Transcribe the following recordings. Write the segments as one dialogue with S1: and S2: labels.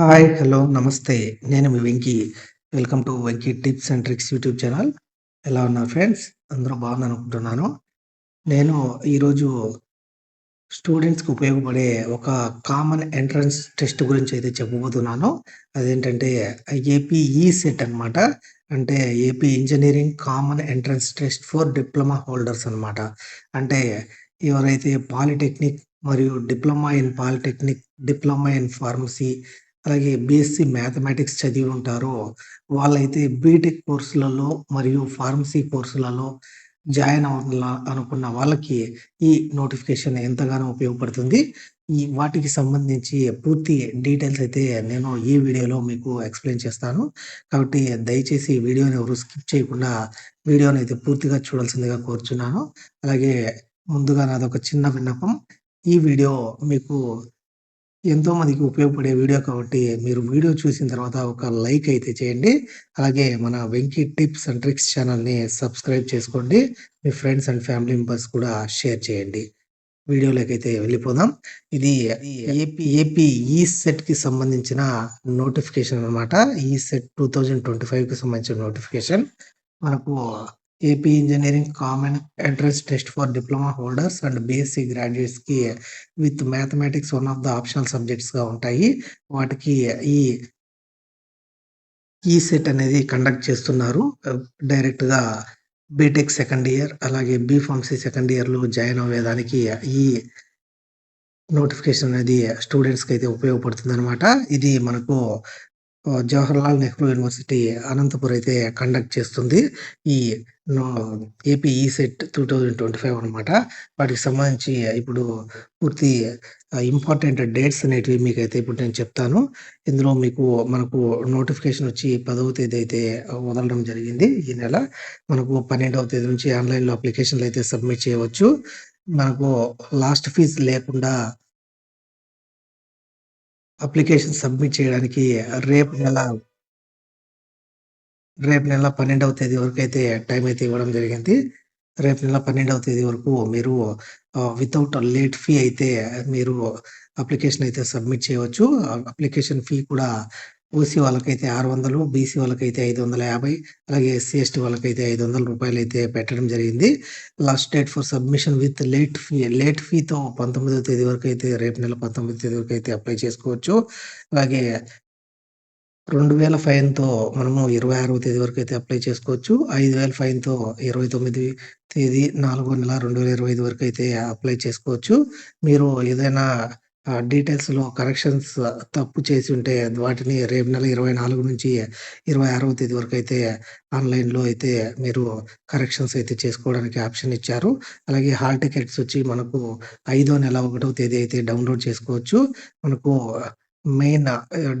S1: Hi. Hello. నమస్తే. నేను మీ Venky. Welcome to Venky tips and tricks YouTube channel. ఎలా ఉన్నారు ఫ్రెండ్స్? అందరూ బాగున్నారనుకుంటున్నాను. నేను ఈరోజు స్టూడెంట్స్‌కి ఉపయోగపడే ఒక కామన్ ఎంట్రన్స్ టెస్ట్ గురించి అయితే చెప్పబోతున్నాను. అదేంటంటే ఏపీ సెట్ అనమాట. అంటే AP engineering common entrance test for diploma holders అనమాట. అంటే ఎవరైతే పాలిటెక్నిక్ మరియు diploma in polytechnic, diploma in pharmacy అలాగే బీఎస్సీ మ్యాథమెటిక్స్ చదివి ఉంటారో వాళ్ళైతే బీటెక్ కోర్సులలో మరియు ఫార్మసీ కోర్సులలో జాయిన్ అవ్వాల అనుకున్న వాళ్ళకి ఈ నోటిఫికేషన్ ఎంతగానో ఉపయోగపడుతుంది. ఈ వాటికి సంబంధించి పూర్తి డీటెయిల్స్ అయితే నేను ఈ వీడియోలో మీకు ఎక్స్‌ప్లెయిన్ చేస్తాను. కాబట్టి దయచేసి వీడియోని ఎవరు స్కిప్ చేయకుండా వీడియోనైతే పూర్తిగా చూడాల్సిందిగా కోరుచున్నాను. అలాగే ముందుగా నాదొక చిన్న విన్నపం. ఈ వీడియో మీకు ఎంతో మందికి ఉపయోగపడే వీడియో కాబట్టి మీరు వీడియో చూసిన తర్వాత ఒక లైక్ అయితే చేయండి. అలాగే మన వెంకీ టిప్స్ అండ్ ట్రిక్స్ ఛానల్‌ని సబ్స్క్రైబ్ చేసుకోండి. మీ ఫ్రెండ్స్ అండ్ ఫ్యామిలీ మెంబర్స్ కూడా షేర్ చేయండి. వీడియోలోకైతే వెళ్ళిపోదాం. ఇది ఏపీ ఏపీ సెట్కి సంబంధించిన నోటిఫికేషన్ అనమాట. ఈ సెట్ టూ థౌజండ్ ట్వంటీ ఫైవ్కి సంబంధించిన నోటిఫికేషన్. మనకు AP engineering common entrance test for diploma holders and BSc గ్రాడ్యుయేట్స్‌కి with mathematics one of the optional సబ్జెక్ట్స్‌గా ఉంటాయి. వాటికి ఈ ఈ సెట్ అనేది కండక్ట్ చేస్తున్నారు. డైరెక్ట్‌గా బీటెక్ సెకండ్ ఇయర్ అలాగే బీ ఫార్మసీ సెకండ్ ఇయర్‌లో జాయిన్ అవ్వేదానికి ఈ నోటిఫికేషన్ అనేది స్టూడెంట్స్కి అయితే ఉపయోగపడుతుంది అనమాట ఇది మనకు జవహర్లాల్ నెహ్రూ యూనివర్సిటీ అనంతపూర్ అయితే కండక్ట్ చేస్తుంది. ఈ నో ఏపీ ఈసెట్ 2025 అనమాట. వాటికి సంబంధించి ఇప్పుడు పూర్తి ఇంపార్టెంట్ డేట్స్ అనేటివి మీకైతే ఇప్పుడు నేను చెప్తాను. ఇందులో మీకు మనకు నోటిఫికేషన్ వచ్చి పదవ తేదీ అయితే వదలడం జరిగింది ఈ నెల. మనకు 12వ తేదీ నుంచి ఆన్‌లైన్‌లో అప్లికేషన్‌లు అయితే సబ్మిట్ చేయవచ్చు. మనకు లాస్ట్ ఫీజు లేకుండా అప్లికేషన్ సబ్మిట్ చేయడానికి రేపు నెల రేపు నెల 12వ తేదీ వరకు అయితే టైం అయితే ఇవ్వడం జరిగింది. రేపు నెల 12వ తేదీ వరకు మీరు వితౌట్ లేట్ ఫీ అయితే మీరు అప్లికేషన్ అయితే సబ్మిట్ చేయవచ్చు. అప్లికేషన్ ఫీ కూడా ఓసీ వాళ్ళకైతే 600, బీసీ వాళ్ళకైతే 550 అలాగే ఎస్సీ, ఎస్టీ వాళ్ళకైతే ఐదు వందల రూపాయలు అయితే పెట్టడం జరిగింది. Last date for submission with late fee late ఫీతో 19వ తేదీ వరకు అయితే రేపు నెల 19వ తేదీ వరకు అయితే అప్లై చేసుకోవచ్చు. అలాగే 2000 ఫైన్‌తో మనము 26వ తేదీ వరకు అయితే అప్లై చేసుకోవచ్చు. ఐదు వేల ఫైన్‌తో 29 తేదీ నాలుగో నెల రెండు వేల ఇరవై ఐదు వరకు అయితే అప్లై చేసుకోవచ్చు. మీరు ఏదైనా డీటెయిల్స్‌లో కరెక్షన్స్ తప్పు చేసి ఉంటే వాటిని రేపు నెల 24 నుంచి 26వ తేదీ వరకైతే ఆన్‌లైన్‌లో అయితే మీరు కరెక్షన్స్ అయితే చేసుకోవడానికి ఆప్షన్ ఇచ్చారు. అలాగే హాల్ టికెట్స్ వచ్చి మనకు ఐదో నెల ఒకటో తేదీ అయితే డౌన్‌లోడ్ చేసుకోవచ్చు. మనకు మెయిన్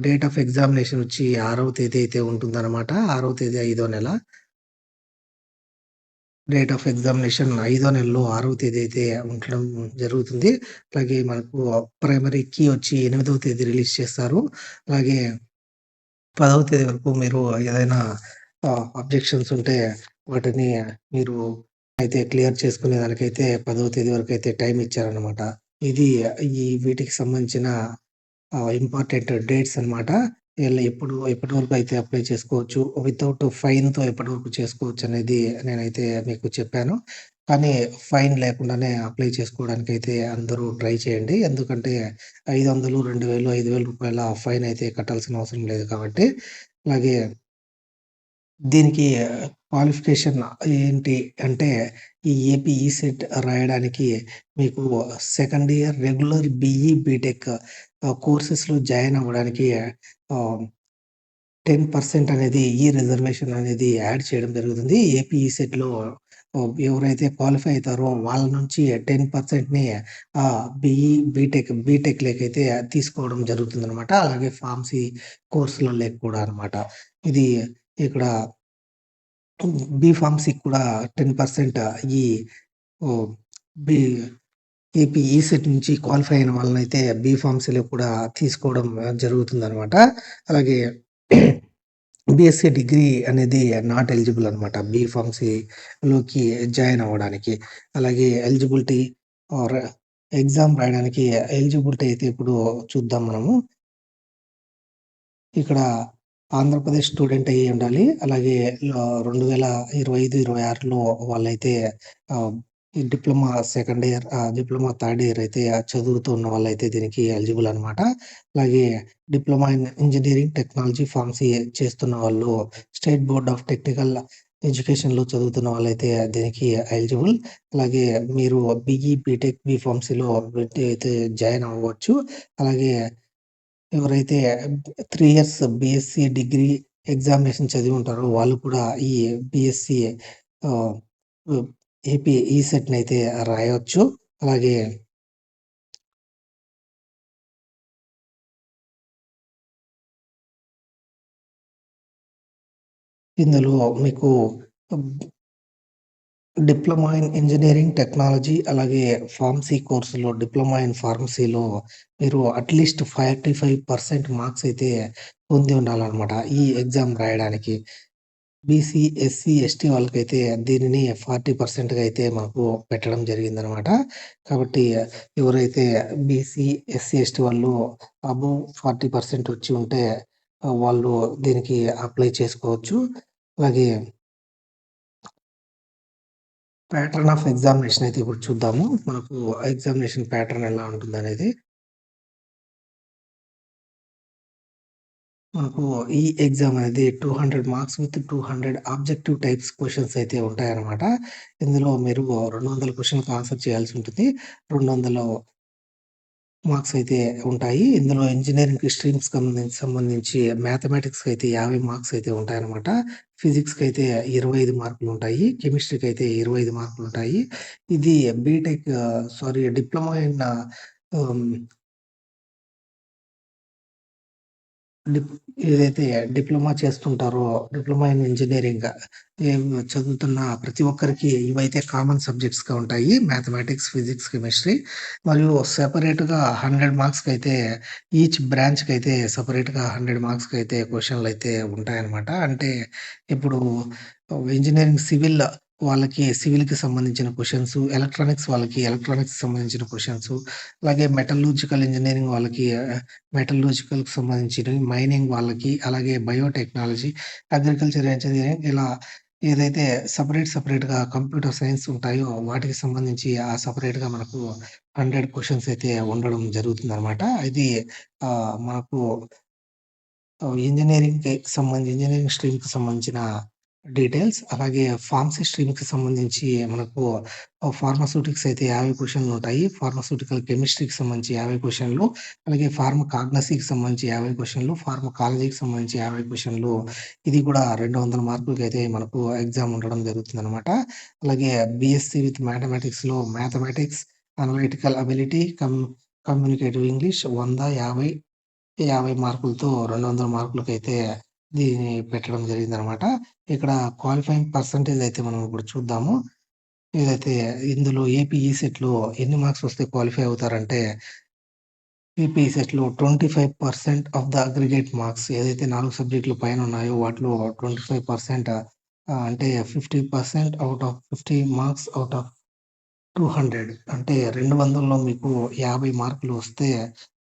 S1: డేట్ ఆఫ్ ఎగ్జామినేషన్ వచ్చి ఆరవ తేదీ అయితే ఉంటుందనమాట. ఆరో తేదీ ఐదో నెల. డేట్ ఆఫ్ ఎగ్జామినేషన్ ఐదో నెలలో ఆరవ తేదీ అయితే ఉండడం జరుగుతుంది. అలాగే మనకు ప్రైమరీ కీ వచ్చి ఎనిమిదవ తేదీ రిలీజ్ చేస్తారు. అలాగే పదవ తేదీ వరకు మీరు ఏదైనా అబ్జెక్షన్స్ ఉంటే వాటిని మీరు అయితే క్లియర్ చేసుకునే దానికైతే పదవ తేదీ వరకు అయితే టైం ఇచ్చారనమాట. ఇది ఈ వీటికి సంబంధించిన ఇంపార్టెంట్ డేట్స్ అనమాట. ఎప్పుడు ఎప్పటి వరకు అయితే అప్లై చేసుకోవచ్చు. వితౌట్ ఫైన్‌తో ఎప్పటి వరకు చేసుకోవచ్చు అనేది నేనైతే మీకు చెప్పాను. కానీ ఫైన్ లేకుండానే అప్లై చేసుకోవడానికి అయితే అందరూ ట్రై చేయండి. ఎందుకంటే 500, 2000, 5000 రూపాయల ఫైన్ అయితే కట్టాల్సిన అవసరం లేదు కాబట్టి. అలాగే దీనికి క్వాలిఫికేషన్ ఏంటి అంటే ఈ ఏపీ సెట్ రాయడానికి మీకు second year regular BE, BTech కోర్సెస్‌లో join అవ్వడానికి టెన్ పర్సెంట్ అనేది ఈ రిజర్వేషన్ అనేది యాడ్ చేయడం జరుగుతుంది. ఏపీ సెట్లో ఎవరైతే క్వాలిఫై అవుతారో వాళ్ళ నుంచి 10%ని ఆహ్, బీఈ, బీటెక్ లేకైతే తీసుకోవడం జరుగుతుందనమాట. అలాగే ఫార్మసీ కోర్సులలోకి కూడా అనమాట. ఇది ఇక్కడ బీ ఫార్మసీకి కూడా 10% ఈ బి బీ ఏపీ ఈసెట్ నుంచి క్వాలిఫై అయిన వాళ్ళని అయితే బీ ఫార్మసీలో కూడా తీసుకోవడం జరుగుతుందనమాట. అలాగే బీఎస్సీ డిగ్రీ అనేది నాట్ ఎలిజిబుల్ అనమాట. బీ ఫార్మసీలోకి జాయిన్ అవ్వడానికి. అలాగే ఎలిజిబిలిటీ ఆర్ ఎగ్జామ్ రాయడానికి ఎలిజిబిలిటీ అయితే ఇప్పుడు చూద్దాం మనము. ఇక్కడ ఆంధ్రప్రదేశ్ స్టూడెంట్ అయ్యి ఉండాలి. అలాగే రెండు వేల ఇరవై ఐదు ఇరవై ఆరులో వాళ్ళైతే ఈ diploma second year diploma third year అయితే చదువుతూ ఉన్న వాళ్ళైతే దీనికి ఎలిజిబుల్ అనమాట. అలాగే diploma in engineering technology pharmacy చేస్తున్న వాళ్ళు, స్టేట్ బోర్డ్ ఆఫ్ టెక్నికల్ ఎడ్యుకేషన్‌లో చదువుతున్న వాళ్ళైతే దీనికి ఎలిజిబుల్. అలాగే మీరు బీఈ, బీటెక్, బీఫార్మసీలో అయితే జాయిన్ అవ్వచ్చు. అలాగే ఎవరైతే three years BSc degree examination చదివి ఉంటారో వాళ్ళు కూడా ఈ బీఎస్సీ ఏపీ ఈ ఏపీ అయితే రాయవచ్చు అలాగే ఇందులో మీకు డిప్లొమా ఇన్ ఇంజనీరింగ్ టెక్నాలజీ అలాగే ఫార్మసీ కోర్సులో డిప్లొమా ఇన్ ఫార్మసీలో మీరు అట్‌లీస్ట్ 45% మార్క్స్ అయితే పొంది ఉండాలన్నమాట ఈ ఎగ్జామ్ రాయడానికి. బీసీ, ఎస్సీ, ఎస్టీ వాళ్ళకైతే దీనిని ఫార్టీ పర్సెంట్గా అయితే మాకు పెట్టడం జరిగిందనమాట. కాబట్టి ఎవరైతే బీసీ, ఎస్సీ, ఎస్టీ వాళ్ళు అబోవ్ 40% వచ్చి ఉంటే ఆహ్, వాళ్ళు దీనికి అప్లై చేసుకోవచ్చు. అలాగే ప్యాటర్న్ ఆఫ్ ఎగ్జామినేషన్ అయితే ఇప్పుడు చూద్దాము. మనకు ఎగ్జామినేషన్ ప్యాటర్న్ ఎలా ఉంటుందనేది. మనకు ఈ ఎగ్జామ్ అనేది 200 marks with 200 objective types questions అయితే ఉంటాయన్నమాట. ఇందులో మీరు రెండు వందల క్వశ్చన్కి ఆన్సర్ చేయాల్సి ఉంటుంది. 200 మార్క్స్ అయితే ఉంటాయి. ఇందులో ఇంజనీరింగ్ స్ట్రీమ్స్ సంబంధించి సంబంధించి మ్యాథమెటిక్స్‌కైతే 50 మార్క్స్ అయితే ఉంటాయన్నమాట. ఫిజిక్స్‌కైతే 25 మార్కులుంటాయి. కెమిస్ట్రీకైతే 25 మార్కులుంటాయి. ఇది BTech sorry diploma in dip ఏదైతే డిప్లొమా చేస్తుంటారో, డిప్లొమా ఇన్ ఇంజనీరింగ్ చదువుతున్న ప్రతి ఒక్కరికి ఇవైతే కామన్ సబ్జెక్ట్స్‌గా ఉంటాయి. మ్యాథమెటిక్స్, ఫిజిక్స్, కెమిస్ట్రీ మరియు సెపరేట్‌గా 100 మార్క్స్‌కైతే ఈచ్ బ్రాంచ్కి అయితే సపరేట్గా హండ్రెడ్ మార్క్స్కి అయితే క్వశ్చన్లు అయితే ఉంటాయన్నమాట. అంటే ఇప్పుడు ఇంజనీరింగ్ సివిల్ వాళ్ళకి సివిల్‌కి సంబంధించిన క్వశ్చన్స్ ఎలక్ట్రానిక్స్ వాళ్ళకి ఎలక్ట్రానిక్స్ సంబంధించిన క్వశ్చన్స్ అలాగే మెటలూజికల్ ఇంజనీరింగ్ వాళ్ళకి ఆహ్, మెటలర్జికల్‌కి సంబంధించినవి, మైనింగ్ వాళ్ళకి, అలాగే బయోటెక్నాలజీ, అగ్రికల్చర్ ఇంజనీరింగ్ ఇలా ఏదైతే సపరేట్ సపరేట్గా కంప్యూటర్ సైన్స్ ఉంటాయో వాటికి సంబంధించి ఆ సపరేట్గా మనకు హండ్రెడ్ క్వశ్చన్స్ అయితే ఉండడం జరుగుతుందనమాట. ఇది మనకు ఆహ్, సంబంధించి ఇంజనీరింగ్ స్ట్రీమ్‌కి సంబంధించిన డీటెయిల్స్. అలాగే ఫార్మసీ స్ట్రీమ్‌కి సంబంధించి మనకు ఆహ్, ఫార్మాస్యూటిక్స్ అయితే 50 క్వెషన్‌లుంటాయి. ఫార్మాస్యూటికల్ కెమిస్ట్రీకి సంబంధించి 50 క్వెషన్‌లు, అలాగే ఫార్మకాగ్నసీకి సంబంధించి 50 క్వెషన్‌లు, ఫార్మకాలజీకి సంబంధించి 50 క్వెషన్‌లు. ఇది కూడా 200 మార్కులకైతే మనకు ఎగ్జామ్ ఉండడం జరుగుతుందనమాట. అలాగే BSc with మ్యాథమెటిక్స్‌లో mathematics, analytical ability, com communicative English 100, 50, 50 మార్కులతో 200 మార్కులకైతే దీన్ని పెట్టడం జరిగింది అనమాట ఇక్కడ క్వాలిఫైయింగ్ పర్సంటేజ్ అయితే మనం ఇప్పుడు చూద్దాము. ఏదైతే ఇందులో ఏపీఈ సెట్లో ఎన్ని మార్క్స్ వస్తే క్వాలిఫై అవుతారంటే ఏపీ ఈసెట్‌లో 25% ఆఫ్ ద అగ్రిగేట్ మార్క్స్ ఏదైతే నాలుగు సబ్జెక్టులు పైన ఉన్నాయో వాటిలో ట్వంటీ ఫైవ్ పర్సెంట్ అంటే fifty percent out of 50 marks out of 200 అంటే 200లో మీకు 50 మార్కులు వస్తే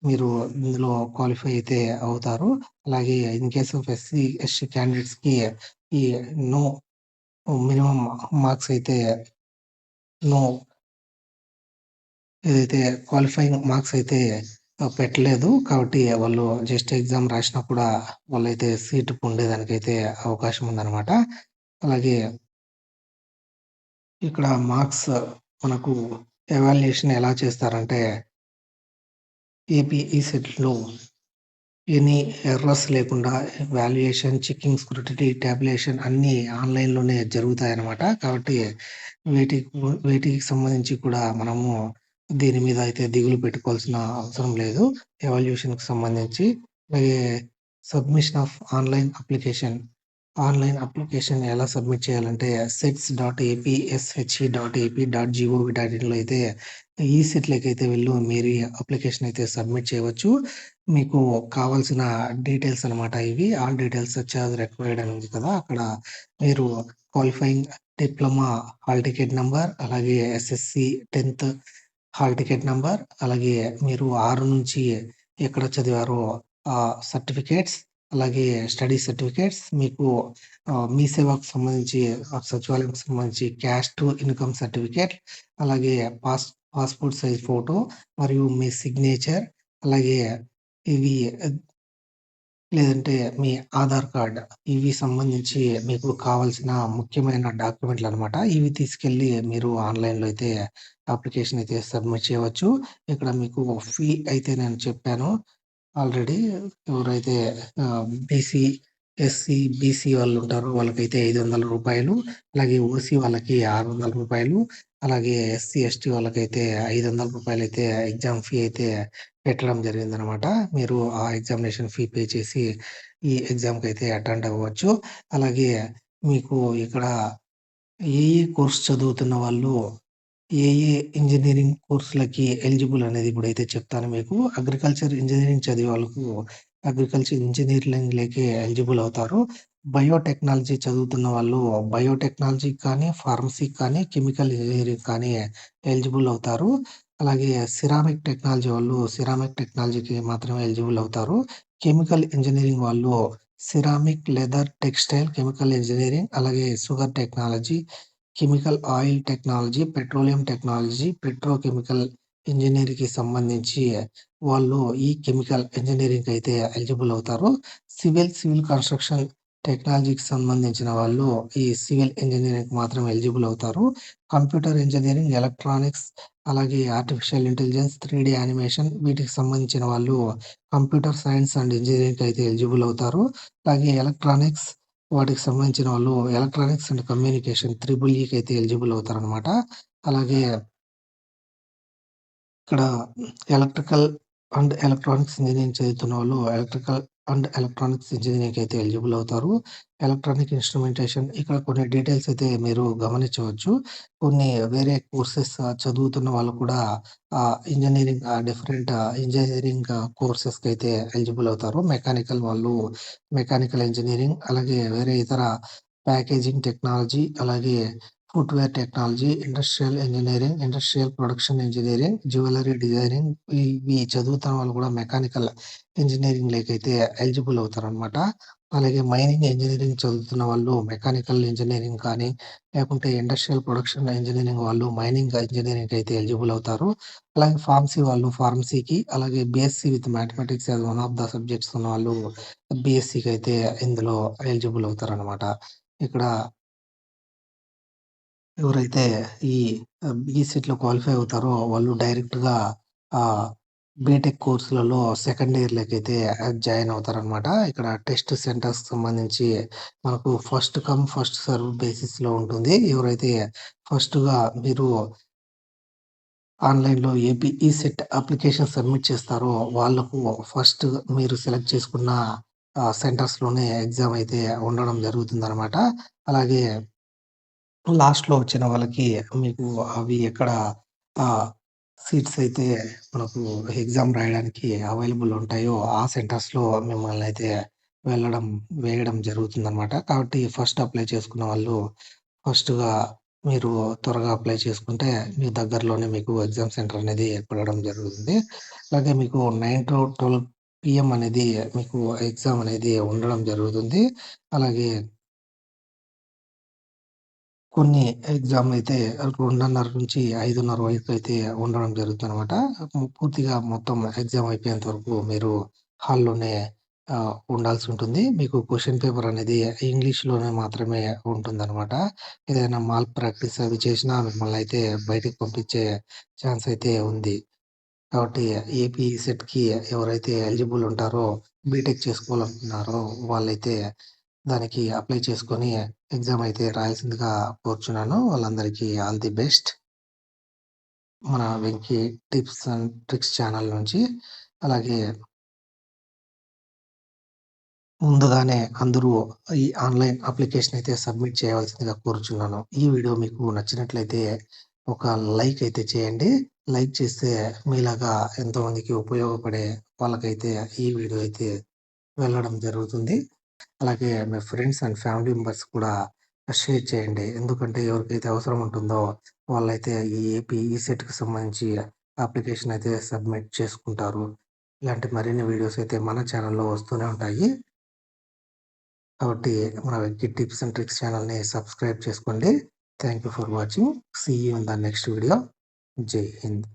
S1: మీరు ఇందులో క్వాలిఫై అయితే అవుతారు. అలాగే in case of SC, ST క్యాండిడేట్స్‌కి ఈ నో మినిమమ్ మార్క్స్ అయితే నో ఏదైతే క్వాలిఫైయింగ్ మార్క్స్ అయితే ఆహ్, పెట్టలేదు. కాబట్టి వాళ్ళు జస్ట్ ఎగ్జామ్ రాసినా కూడా వాళ్ళైతే సీట్ పొందేదానికైతే అవకాశం ఉందనమాట. అలాగే ఇక్కడ మార్క్స్ మనకు ఎవాల్యుయేషన్ ఎలా చేస్తారంటే ఏపీఈ సెట్లో ఎనీ ఎర్రర్స్ లేకుండా వాల్యుయేషన్, చెకింగ్, స్క్రూటిటీ టాబులేషన్ అన్నీ ఆన్‌లైన్‌లోనే జరుగుతాయన్నమాట. కాబట్టి వీటికి వీటికి సంబంధించి కూడా మనము దీని మీద అయితే దిగులు పెట్టుకోవాల్సిన అవసరం లేదు. ఎవాల్యుయేషన్‌కి సంబంధించి. అలాగే submission of online application. Online application ఎలా సబ్మిట్ చేయాలంటే sets dot APSHE dot AP dot GOV dot ఇన్లో అయితే ఈసెట్‌లకైతే వెళ్ళు మీరు అప్లికేషన్ అయితే సబ్మిట్ చేయవచ్చు. మీకు కావాల్సిన డీటెయిల్స్ అనమాట ఇవి. ఆల్ డీటెయిల్స్ వచ్చేది రిక్వైర్డ్ అని ఉంది కదా! అక్కడ మీరు qualifying diploma hall ticket number అలాగే ఎస్ఎస్‌సి 10థ్ హాల్ టికెట్ నెంబర్ అలాగే మీరు ఆరు నుంచి ఎక్కడ చదివారో ఆ సర్టిఫికేట్స్, అలాగే స్టడీ సర్టిఫికేట్స్ మీకు మీ సేవకు సంబంధించి సచివాలయంకి సంబంధించి క్యాస్ట్ ఇన్‌కమ్ సర్టిఫికేట్ అలాగే పాస్ పాస్‌పోర్ట్ సైజ్ ఫోటో మరియు మీ సిగ్నేచర్ అలాగే ఇవి లేదంటే మీ ఆధార్ కార్డ్ ఇవి సంబంధించి మీకు కావాల్సిన ముఖ్యమైన డాక్యుమెంట్లు అనమాట ఇవి తీసుకెళ్ళి మీరు ఆన్‌లైన్‌లో అయితే అప్లికేషన్ అయితే సబ్మిట్ చేయవచ్చు. ఇక్కడ మీకు ఫీ అయితే నేను చెప్పాను. ఆల్రెడీ ఎవరైతే బీసీ, ఎస్సీ, బీసీ వాళ్ళు ఉంటారో వాళ్ళకైతే ఐదు వందల రూపాయలు అలాగే ఓసీ వాళ్ళకి ఆరు వందల రూపాయలు అలాగే ఎస్సీ, ఎస్టీ వాళ్ళకైతే ఐదు వందల రూపాయలు అయితే ఎగ్జామ్ ఫీ అయితే పెట్టడం జరిగిందనమాట. మీరు ఆ ఎగ్జామినేషన్ ఫీ పే చేసి ఈ ఎగ్జామ్కి అయితే అటెండ్ అవ్వచ్చు. అలాగే మీకు ఇక్కడ ఏ ఏ కోర్స్ చదువుతున్న వాళ్ళు ఏ ఏ ఇంజినీరింగ్ కోర్సులకి ఎలిజిబుల్ అనేది ఇప్పుడైతే చెప్తాను మీకు. అగ్రికల్చర్ ఇంజనీరింగ్ చదివే వాళ్ళకు అగ్రికల్చర్ ఇంజనీరింగ్లోకి ఎలిజిబుల్ అవుతారు. బయోటెక్నాలజీ చదువుతున్న వాళ్ళు బయోటెక్నాలజీ కానీ, ఫార్మసీకి కానీ, కెమికల్ ఇంజనీరింగ్ కానీ ఎలిజిబుల్ అవుతారు. అలాగే సిరామిక్ టెక్నాలజీ వాళ్ళు సిరామిక్ టెక్నాలజీకి మాత్రమే ఎలిజిబుల్ అవుతారు. కెమికల్ ఇంజనీరింగ్ వాళ్ళు ceramic, leather, textile, chemical engineering అలాగే sugar technology chemical oil technology, petroleum technology, petrochemical ఇంజినీరింగ్‌కి సంబంధించి వాళ్ళు ఈ కెమికల్ ఇంజనీరింగ్ అయితే ఎలిజిబుల్ అవుతారు. సివిల్, సివిల్ కన్‌స్ట్రక్షన్ టెక్నాలజీకి సంబంధించిన వాళ్ళు ఈ సివిల్ ఇంజనీరింగ్ మాత్రం ఎలిజిబుల్ అవుతారు. కంప్యూటర్ ఇంజనీరింగ్ ఎలక్ట్రానిక్స్ అలాగే artificial intelligence, three D animation వీటికి సంబంధించిన వాళ్ళు కంప్యూటర్ సైన్స్ అండ్ ఇంజనీరింగ్ అయితే ఎలిజిబుల్ అవుతారు. అలాగే ఎలక్ట్రానిక్స్ వాటికి సంబంధించిన వాళ్ళు ఎలక్ట్రానిక్స్ అండ్ కమ్యూనికేషన్ త్రిబుల్ ఈకి అయితే ఎలిజిబుల్ అవుతారనమాట. అలాగే ఇక్కడ ఎలక్ట్రికల్ అండ్ ఎలక్ట్రానిక్స్ ఇంజనీరింగ్ చదువుతున్న వాళ్ళు ఎలక్ట్రికల్ అండ్ ఎలక్ట్రానిక్స్ ఇంజనీరింగ్ అయితే ఎలిజిబుల్ అవుతారు. ఎలక్ట్రానిక్ ఇన్‌స్ట్రుమెంటేషన్ ఇక్కడ కొన్ని డీటెయిల్స్ అయితే మీరు గమనించవచ్చు. కొన్ని వేరే కోర్సెస్ చదువుతున్న వాళ్ళు కూడా ఇంజనీరింగ్ డిఫరెంట్ ఇంజనీరింగ్ కోర్సెస్‌కి అయితే ఎలిజిబుల్ అవుతారు. మెకానికల్ వాళ్ళు మెకానికల్ ఇంజనీరింగ్ అలాగే వేరే ఇతర ప్యాకేజింగ్ టెక్నాలజీ అలాగే footwear technology, industrial engineering industrial production engineering jewellery designing ఇవి చదువుతున్న వాళ్ళు కూడా మెకానికల్ ఇంజనీరింగ్ లేకైతే ఎలిజిబుల్ అవుతారనమాట. అలాగే మైనింగ్ ఇంజనీరింగ్ చదువుతున్న వాళ్ళు మెకానికల్ ఇంజనీరింగ్ కానీ, లేకుంటే ఇండస్ట్రియల్ ప్రొడక్షన్ ఇంజనీరింగ్ వాళ్ళు మైనింగ్ ఇంజనీరింగ్ అయితే ఎలిజిబుల్ అవుతారు. అలాగే ఫార్మసీ వాళ్ళు ఫార్మసీకి, అలాగే BSc with mathematics as one of the subjects ఉన్న వాళ్ళు బీఎస్సీకి అయితే ఇందులో ఎలిజిబుల్ అవుతారనమాట. ఇక్కడ ఎవరైతే ఈ ఆహ్, క్వాలిఫై అవుతారో వాళ్ళు డైరెక్ట్‌గా బీటెక్ కోర్సులలో సెకండ్ ఇయర్లోకి అయితే జాయిన్ అవుతారనమాట. ఇక్కడ టెస్ట్ సెంటర్స్ సంబంధించి మనకు ఫస్ట్ కమ్ ఫస్ట్ సర్వ్ బేసిస్‌లో ఉంటుంది. ఎవరైతే ఫస్ట్‌గా మీరు ఆన్‌లైన్‌లో ఏపీ సెట్ అప్లికేషన్ సబ్మిట్ చేస్తారో వాళ్ళకు ఫస్ట్ మీరు సెలెక్ట్ చేసుకున్న సెంటర్స్‌లోనే ఎగ్జామ్ అయితే ఉండడం జరుగుతుందనమాట. అలాగే లాస్ట్‌లో వచ్చిన వాళ్ళకి మీకు అవి ఎక్కడ సీట్స్ అయితే మనకు ఎగ్జామ్ రాయడానికి అవైలబుల్ ఉంటాయో ఆ సెంటర్స్‌లో మిమ్మల్ని అయితే వెళ్ళడం వేయడం జరుగుతుందనమాట. కాబట్టి ఫస్ట్ అప్లై చేసుకున్న వాళ్ళు ఫస్ట్‌గా మీరు త్వరగా అప్లై చేసుకుంటే మీ దగ్గరలోనే మీకు ఎగ్జామ్ సెంటర్ అనేది ఏర్పడడం జరుగుతుంది. అలాగే మీకు నైన్ టు ట్వెల్వ్ పిఎం అనేది మీకు ఎగ్జామ్ అనేది ఉండడం జరుగుతుంది. అలాగే కొన్ని ఎగ్జామ్ అయితే 2:30-5:30 వరకు అయితే ఉండడం జరుగుతుందనమాట. హ్మ్. పూర్తిగా మొత్తం ఎగ్జామ్ అయిపోయేంత వరకు మీరు హాల్‌లోనే ఆహ్, ఉండాల్సి ఉంటుంది. మీకు క్వెషన్ పేపర్ అనేది ఇంగ్లీష్‌లోనే మాత్రమే ఉంటుందనమాట. ఏదైనా మాల్ ప్రాక్టీస్ అవి చేసినా మిమ్మల్ని అయితే బయటికి పంపించే ఛాన్స్ అయితే ఉంది. కాబట్టి ఏపీ సెట్‌కి ఎవరైతే ఎలిజిబుల్ ఉంటారో బీటెక్ చేసుకోవాలనుకున్నారో వాళ్ళైతే దానికి అప్లై చేసుకొని ఎగ్జామ్ అయితే రాయాల్సిందిగా కోరుచున్నాను. వాళ్ళందరికీ ఆల్ ది బెస్ట్. మన Venky tips and tricks channel నుంచి. అలాగే ముందుగానే అందరూ ఈ ఆన్‌లైన్ అప్లికేషన్ అయితే సబ్మిట్ చేయవలసిందిగా కోరుచున్నాను. ఈ వీడియో మీకు నచ్చినట్లయితే ఒక లైక్ అయితే చేయండి. లైక్ చేస్తే మీలాగా ఎంతోమందికి ఉపయోగపడే వాళ్ళకైతే ఈ వీడియో అయితే వెళ్ళడం జరుగుతుంది. అలాగే మీ ఫ్రెండ్స్ అండ్ ఫ్యామిలీ మెంబర్స్ కూడా షేర్ చేయండి. ఎందుకంటే ఎవరికైతే అవసరం ఉంటుందో వాళ్ళైతే ఈ ఏపీ ఈసెట్‌కి సంబంధించి అప్లికేషన్ అయితే సబ్మిట్ చేసుకుంటారు. ఇలాంటి మరిన్ని వీడియోస్ అయితే మన ఛానల్‌లో వస్తూనే ఉంటాయి. కాబట్టి మన వెక్కి టిప్స్ అండ్ ట్రిక్స్ ఛానల్‌ని సబ్స్క్రైబ్ చేసుకోండి. Thank you for watching. See you in the next video. జై హింద్.